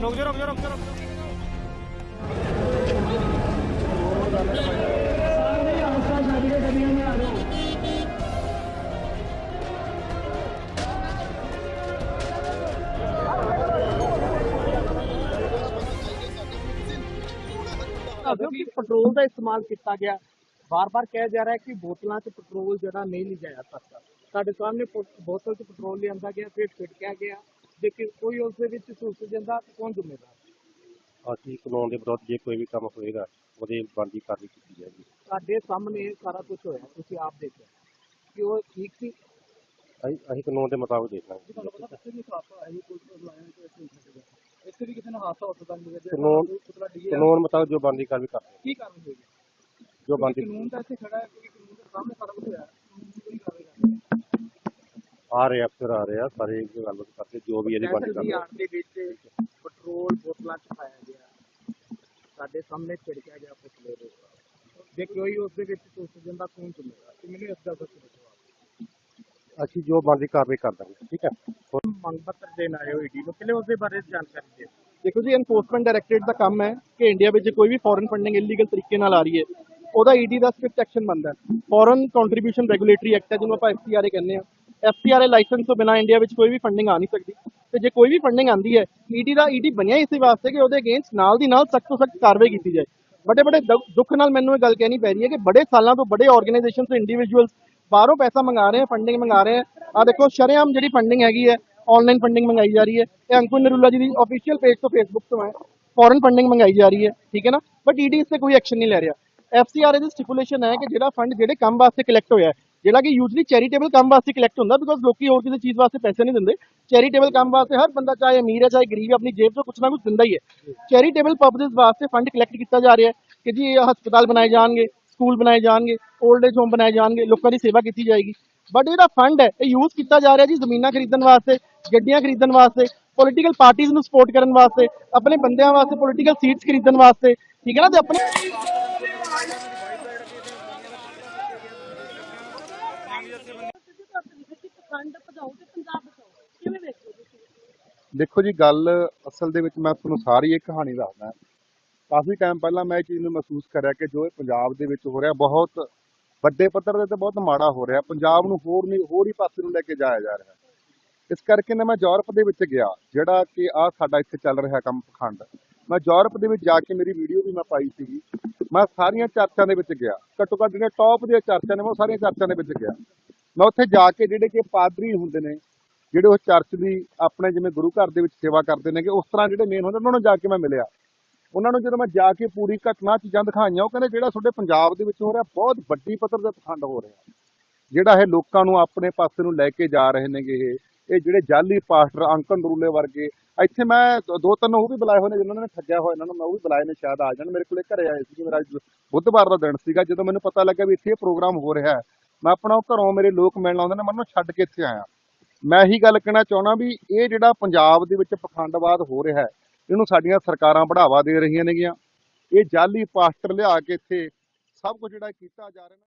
ਰੁਕ ਜਾ ਰੁਕ ਜਾ ਰੁਕ ਜਾ ਰੁਕ ਜਾ ਕਿ ਪੈਟਰੋਲ ਦਾ ਇਸਤੇਮਾਲ ਕੀਤਾ ਗਿਆ ਬਾਰ-ਬਾਰ ਕਿਹਾ ਜਾ ਰਿਹਾ ਹੈ ਕਿ ਬੋਤਲਾਂ 'ਚ ਪੈਟਰੋਲ ਜਿਹੜਾ ਨਹੀਂ ਲਿਜਾਇਆ ਸਕਦਾ ਸਾਡੇ ਸਾਹਮਣੇ ਪੋ- ਬੋਤਲ 'ਚ ਪੈਟਰੋਲ ਲਿਆਂਦਾ ਗਿਆ ਫਿਰ ਛਿੜਕਿਆ ਗਿਆ ਜੇ ਕਿ ਕੋਈ ਉਸ ਦੇ ਵਿੱਚ ਸੁੱਟ ਜਾਂਦਾ ਤਾਂ ਕੌਣ ਜ਼ਿੰਮੇਵਾਰ ਅਸੀਂ ਕਾਨੂੰਨ ਦੇ ਵਿਰੁੱਧ ਜੇ ਕੋਈ ਵੀ ਕੰਮ ਹੋਏਗਾ ਉਹਦੇ ਬਣਦੀ ਕਾਰਵਾਈ ਕੀਤੀ ਜਾਏਗੀ। ਸਾਡੇ ਸਾਹਮਣੇ ਇਹ ਸਾਰਾ ਕੁਝ ਹੋਇਆ ਤੁਸੀਂ ਆਪ ਦੇਖਿਆ? ਕਿ ਉਹ ਠੀਕ ਸੀ? ਅਸੀਂ ਅਸੀਂ ਕਾਨੂੰਨ ਦੇ ਮੁਤਾਬਕ ਦੇਖਾਂਗੇ ਤੁਹਾਨੂੰ ਪਤਾ ਕਿਸੇ ਵੀ ਹਾਦਸਾ ਹੈ ਕੋਈ ਲਾਇਆ ਕਿ ਇੱਥੇ ਵੀ ਕਿਸੇ ਨਾਲ ਹਾਦਸਾ ਹੋ ਸਕਦਾ ਨਹੀਂ ਕਾਨੂੰਨ ਕਾਨੂੰਨ ਮੁਤਾਬਕ ਜੋ ਬਣਦੀ ਕਾਰਵਾਈ ਕਰਦੇ ਕੀ ਕਾਰਨ ਹੋਏਗਾ ਜੋ ਬਣਦੀ ਕਾਨੂੰਨ ਤਾਂ ਇੱਥੇ ਖੜਾ ਹੈ ਕਿ ਕਾਨੂੰਨ ਦੇ ਸਾਹਮਣੇ ਸਾਰਾ ਕੁਝ ਹੋਇਆ ਕਾਨੂੰਨ ਦੀ ਕੋਈ ਕਾਰਵਾਈ ਕਰ ਆ ਰਹੇ ਅਫਸਰ ਆ ਰਹੇ ਆ ਸਾਰੇ ਇਹ ਗੱਲਬਾਤ ਕਰਕੇ ਜੋ ਵੀ ਇਹਦੀ ਬਣਦੀ ਦੀ ਕਾਰਵਾਈ ਆੜ ਦੇ ਵਿੱਚ ਪੈਟਰੋਲ ਬੋਤਲਾਂ ਚ ਪਾਇਆ ਗਿਆ। ਸਾਡੇ ਸਾਹਮਣੇ ਛਿੜਕਿਆ ਗਿਆ ਪੁਤਲੇ ਦੇ। ਜੇ ਕੋਈ ਉਸ ਦੇ ਵਿੱਚ ਸੁੱਟ ਜਾਂਦਾ ਕੌਣ ਚੁਣੇਗਾ ਤੇ ਮੈਨੂੰ ਇਸ ਦਾ ਦੱਸੋ ਜਵਾਬ ਅਸੀਂ ਜੋ ਬਣਦੀ ਕਾਰਵਾਈ ਕਰ ਦਾਂਗੇ ਠੀਕ ਹੈ? ਹੋਰ? ਮੰਗ ਪੱਤਰ ਦੇਣ ਆਏ ਹੋ ਈਡੀ ਨੂੰ। ਪਹਿਲੇ ਉਸ ਦੇ ਬਾਰੇ ਜਾਣਕਾਰੀ ਦਿਓ ਦੇਖੋ ਜੀ ਐਨਫੋਰਸਮੈਂਟ ਡਾਇਰੈਕਟੋਰੇਟ ਦਾ ਕੰਮ ਹੈ ਕਿ ਇੰਡੀਆ ਵਿੱਚ ਕੋਈ ਵੀ ਫੋਰਨ ਫੰਡਿੰਗ ਇਲੀਗਲ ਤਰੀਕੇ ਨਾਲ ਆ ਰਹੀ ਹੈ। ਉਹਦਾ ਈਡੀ ਦਾ ਸਟ੍ਰਿਕਟ ਐਕਸ਼ਨ ਬਣਦਾ ਹੈ। ਫੋਰਨ ਕੰਟਰੀਬਿਊਸ਼ਨ ਰੈਗੂਲੇਟਰੀ ਐਕਟ ਹੈ ਜਿਹਨੂੰ ਆਪਾਂ ਐਫਸੀਆਰਏ ਕਹਿੰਦੇ ਆ ਐਫਸੀਆਰਏ ਲਾਇਸੈਂਸ ਤੋਂ ਬਿਨਾ ਇੰਡੀਆ ਵਿੱਚ ਕੋਈ ਵੀ ਫੰਡਿੰਗ ਆ ਨਹੀਂ ਸਕਦੀ। ਤੇ ਜੇ ਕੋਈ ਵੀ ਫੰਡਿੰਗ ਆਂਦੀ ਹੈ ਈਡੀ ਦਾ ਈਡੀ ਬਣਿਆ ਇਸੇ ਵਾਸਤੇ ਕਿ ਉਹਦੇ ਅਗੇਂਸਟ ਨਾਲ ਦੀ ਨਾਲ ਸਖਤ ਤੋਂ ਸਖਤ ਕਾਰਵਾਈ ਕੀਤੀ ਜਾਏ। ਬੜੇ ਬੜੇ ਦੁੱਖ ਨਾਲ ਮੈਨੂੰ ਇਹ ਗੱਲ ਕਹਿਣੀ ਪੈ ਰਹੀ ਹੈ ਕਿ ਬੜੇ ਸਾਲਾਂ ਤੋਂ ਬੜੇ ਆਰਗੇਨਾਈਜੇਸ਼ਨ ਤੋਂ ਇੰਡੀਵਿਜੂਅਲਸ ਬਾਹਰੋਂ ਪੈਸਾ ਮੰਗਾ ਰਹੇ ਹੈ ਫੰਡਿੰਗ ਮੰਗਾ ਰਹੇ ਹੈ। ਆ ਦੇਖੋ, ਸ਼ਰੇਆਮ ਜਿਹੜੀ ਫੰਡਿੰਗ ਹੈਗੀ ਹੈ ਆਨਲਾਈਨ ਫੰਡਿੰਗ ਮੰਗਾਈ ਜਾ ਰਹੀ ਹੈ। ਇਹ ਅੰਕੁਰ ਨਰੂਲਾ ਜੀ ਦੀ ਅਫੀਸ਼ੀਅਲ ਪੇਜ ਤੋਂ ਫੇਸਬੁੱਕ ਤੋਂ ਹੈ। ਫੋਰਨ ਫੰਡਿੰਗ ਮੰਗਾਈ ਜਾ ਰਹੀ ਹੈ, ਠੀਕ ਹੈ ਨਾ? ਬਟ ਈਡੀ ਇਸ ਤੇ ਕੋਈ ਐਕਸ਼ਨ ਨਹੀਂ ਲੈ ਰਿਹਾ। ਐਫਸੀਆਰਏ ਦੀ ਸਟਿਪੂਲੇਸ਼ਨ ਹੈ ਕਿ ਜਿਹੜਾ ਫੰਡ ਜਿਹੜੇ ਕੰਮ ਵਾਸਤੇ ਕਲੈਕਟ ਹੋਇਆ ਜਿਹੜਾ ਕਿ ਯੂਜ਼ਲੀ ਚੈਰੀਟੇਬਲ ਕੰਮ ਵਾਸਤੇ ਕਲੈਕਟ ਹੁੰਦਾ ਬਿਕੋਜ਼ ਲੋਕੀ ਹੋਰ ਕਿਸੇ ਚੀਜ਼ ਵਾਸਤੇ ਪੈਸੇ ਨਹੀਂ ਦਿੰਦੇ। ਚੈਰੀਟੇਬਲ ਕੰਮ ਵਾਸਤੇ ਹਰ ਬੰਦਾ ਚਾਹੇ ਅਮੀਰ ਹੈ, ਚਾਹੇ ਗਰੀਬ ਹੈ, ਆਪਣੀ ਜੇਬ ਤੋਂ ਕੁਛ ਨਾ ਕੁਛ ਦਿੰਦਾ ਹੀ ਹੈ। ਚੈਰੀਟੇਬਲ ਪਰਪਸਸ ਵਾਸਤੇ ਫੰਡ ਕਲੈਕਟ ਕੀਤਾ ਜਾ ਰਿਹਾ ਹੈ ਕਿ ਜੀ ਹਸਪਤਾਲ ਬਣਾਏ ਜਾਣਗੇ ਸਕੂਲ ਬਣਾਏ ਜਾਣਗੇ 올ਡ ਏਜ ਹੋਮ ਬਣਾਏ ਜਾਣਗੇ, ਲੋਕਾਂ ਦੀ ਸੇਵਾ ਕੀਤੀ ਜਾਏਗੀ। ਬਟ ਜਿਹੜਾ ਫੰਡ ਹੈ, ਇਹ ਯੂਜ਼ ਕੀਤਾ ਜਾ ਰਿਹਾ ਜੀ ਜ਼ਮੀਨਾਂ ਖਰੀਦਣ ਵਾਸਤੇ, ਗੱਡੀਆਂ ਖਰੀਦਣ ਵਾਸਤੇ ਪੋਲੀਟੀਕਲ ਪਾਰਟੀਆਂ ਨੂੰ ਸਪੋਰਟ ਕਰਨ ਵਾਸਤੇ, ਆਪਣੇ ਬੰਦਿਆਂ ਵਾਸਤੇ ਪੋਲੀਟੀਕਲ ਸੀਟਸ ਖਰੀਦਣ ਵਾਸਤੇ। ਠੀਕ ਹੈ ਨਾ? ਤੇ ਆਪਣੇ ਦੇਖੋ ਜੀ, ਗੱਲ ਅਸਲ ਦੇ ਵਿੱਚ ਮੈਂ ਤੁਹਾਨੂੰ ਸਾਰੀ ਇਹ ਕਹਾਣੀ ਦੱਸਦਾ। ਕਾਫੀ ਟਾਈਮ ਪਹਿਲਾਂ ਮੈਂ ਇਹ ਚੀਜ਼ ਨੂੰ ਮਹਿਸੂਸ ਕਰਿਆ ਕਿ ਜੋ ਇਹ ਪੰਜਾਬ ਦੇ ਵਿੱਚ ਹੋ ਰਿਹਾ, ਬਹੁਤ ਵੱਡੇ ਪੱਧਰ ਦੇ ਤੇ ਬਹੁਤ ਮਾੜਾ ਹੋ ਰਿਹਾ। ਪੰਜਾਬ ਨੂੰ ਹੋਰ ਨਹੀਂ, ਹੋਰ ਹੀ ਪਾਸੇ ਨੂੰ ਲੈ ਕੇ ਜਾਇਆ ਜਾ ਰਿਹਾ। ਇਸ ਕਰਕੇ ਨਾ ਮੈਂ ਯੂਰਪ ਦੇ ਵਿੱਚ ਗਿਆ, ਜਿਹੜਾ ਕਿ ਆ ਸਾਡਾ ਇੱਥੇ ਚੱਲ ਰਿਹਾ ਕੰਮ ਪਖੰਡ। ਮੈਂ ਯੂਰਪ ਦੇ ਵਿੱਚ ਜਾ ਕੇ ਮੇਰੀ ਵੀਡੀਓ ਵੀ ਮੈਂ ਪਾਈ ਸੀਗੀ। ਮੈਂ ਸਾਰੀਆਂ ਚਰਚਾਂ ਦੇ ਵਿੱਚ ਗਿਆ। ਘੱਟੋ ਘੱਟ ਜਿਹੜੀਆਂ ਟੌਪ ਦੀਆਂ ਚਰਚਾਂ ਨੇ, ਮੈਂ ਉਹ ਸਾਰੀਆਂ ਚਰਚਾਂ ਦੇ ਵਿੱਚ ਗਿਆ। ਮੈਂ ਉੱਥੇ ਜਾ ਕੇ ਜਿਹੜੇ ਕਿ ਪਾਦਰੀ ਹੁੰਦੇ ਨੇ, ਜਿਹੜੇ ਉਹ ਚਰਚ ਦੀ ਆਪਣੇ ਜਿਵੇਂ ਗੁਰੂ ਘਰ ਦੇ ਵਿੱਚ ਸੇਵਾ ਕਰਦੇ ਨੇਗੇ, ਉਸ ਤਰ੍ਹਾਂ ਜਿਹੜੇ ਮੇਨ ਹੁੰਦੇ, ਉਹਨਾਂ ਨੂੰ ਜਾ ਕੇ ਮੈਂ ਮਿਲਿਆ। ਉਹਨਾਂ ਨੂੰ ਜਦੋਂ ਮੈਂ ਜਾ ਕੇ ਪੂਰੀ ਘਟਨਾ ਚੀਜ਼ਾਂ ਦਿਖਾਈਆਂ, ਉਹ ਕਹਿੰਦੇ ਜਿਹੜਾ ਤੁਹਾਡੇ ਪੰਜਾਬ ਦੇ ਵਿੱਚ ਹੋ ਰਿਹਾ, ਬਹੁਤ ਵੱਡੀ ਪੱਧਰ ਦਾ ਪਖੰਡ ਹੋ ਰਿਹਾ। ਜਿਹੜਾ ਇਹ ਲੋਕਾਂ ਨੂੰ ਆਪਣੇ ਪਾਸੇ ਨੂੰ ਲੈ ਕੇ ਜਾ ਰਹੇ ਨੇਗੇ ਇਹ ਇਹ ਜਿਹੜੇ ਜਾਲੀ ਪਾਸਟਰ ਅੰਕਨ ਰੂਲੇ ਵਰਗੇ, ਇੱਥੇ ਮੈਂ ਦੋ- ਤਿੰਨ ਉਹ ਵੀ ਬੁਲਾਏ ਹੋਏ ਨੇ, ਜਿਨ੍ਹਾਂ ਨੇ ਠੱਗਿਆ ਹੋਇਆ, ਇਹਨਾਂ ਨੂੰ ਮੈਂ ਉਹ ਵੀ ਬੁਲਾਏ ਨੇ, ਸ਼ਾਇਦ ਆ ਜਾਣ। ਮੇਰੇ ਕੋਲੇ ਘਰੇ ਆਏ ਸੀ, ਮੇਰਾ ਬੁੱਧਵਾਰ ਦਾ ਦਿਨ ਸੀਗਾ, ਜਦੋਂ ਮੈਨੂੰ ਪਤਾ ਲੱਗਾ ਵੀ ਇੱਥੇ ਇਹ ਪ੍ਰੋਗਰਾਮ ਹੋ ਰਿਹਾ ਹੈ। ਮੈਂ ਆਪਣਾ ਉਹ ਘਰੋਂ ਮੇਰੇ ਲੋਕ ਮਿਲਣ ਆਉਂਦੇ ਨੇ ਮੈਨੂੰ ਛੱਡ ਕੇ ਇੱਥੇ ਆਇਆ। ਮੈਂ ਇਹੀ ਗੱਲ ਕਹਿਣਾ ਚਾਹੁੰਦਾ ਵੀ ਇਹ ਜਿਹੜਾ ਪੰਜਾਬ ਦੇ ਵਿੱਚ ਪਖੰਡਵਾਦ ਹੋ ਰਿਹਾ ਹੈ, ਇਹਨੂੰ ਸਾਡੀਆਂ ਸਰਕਾਰਾਂ ਬੜਾਵਾ ਦੇ ਰਹੀਆਂ ਨੇਗੀਆਂ। ਇਹ ਜਾਲੀ ਪਾਸਟਰ ਲਿਆ ਕੇ ਇੱਥੇ ਸਭ ਕੁਝ ਜਿਹੜਾ ਕੀਤਾ ਜਾ ਰਿਹਾ।